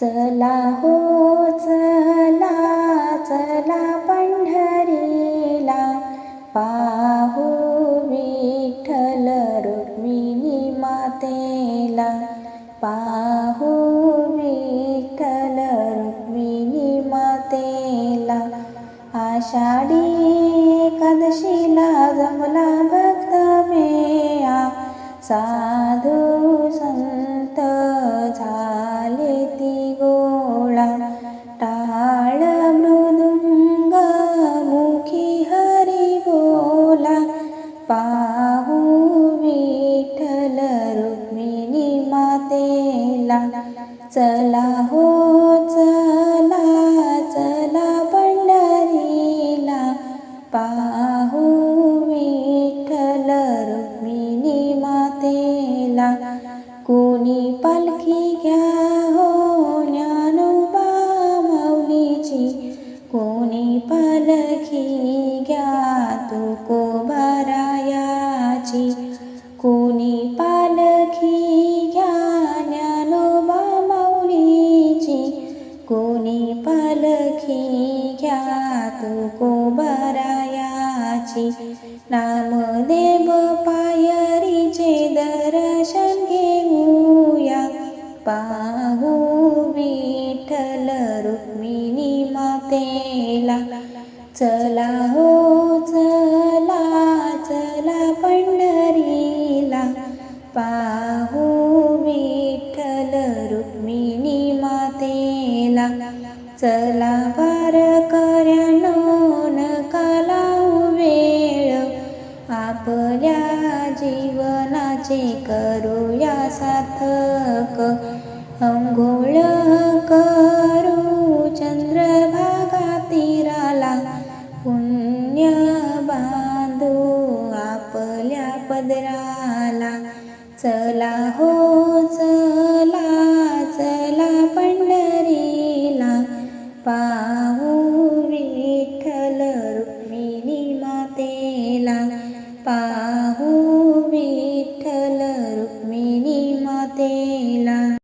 चला हो चला चला पंढरीला. पाहू विठ्ठल रुक्मिणी मातेला. पाहू विठ्ठल रुक्मिणी मातेला. आषाढी एकादशीला जमला भक्त मेळा. सा पाहू विठ्ठल रुक्मिणी मातेला. चला हो चला चला पंढरीला. पाहू विठ्ठल रुक्मिणी मातेला. कोणी पालखी घ्या हो ज्ञानोबा माऊलीची कोणी पालखी घ्या को कोणी पालखी घ्या ज्ञानोबा माऊलीची कोणी पालखी घ्या तुकोबारायाची नामदेव पायरीचे दर्शन घेऊया. पाहू विठ्ठल रुक्मिणी मातेला. चल चला वारकऱ्यानो नका लावू वेळ. आपल्या जीवनाचे करूया सार्थक. अंघोळ करू चंद्रभागा तीराला पुण्य बांधू आपल्या पदराला. चला हो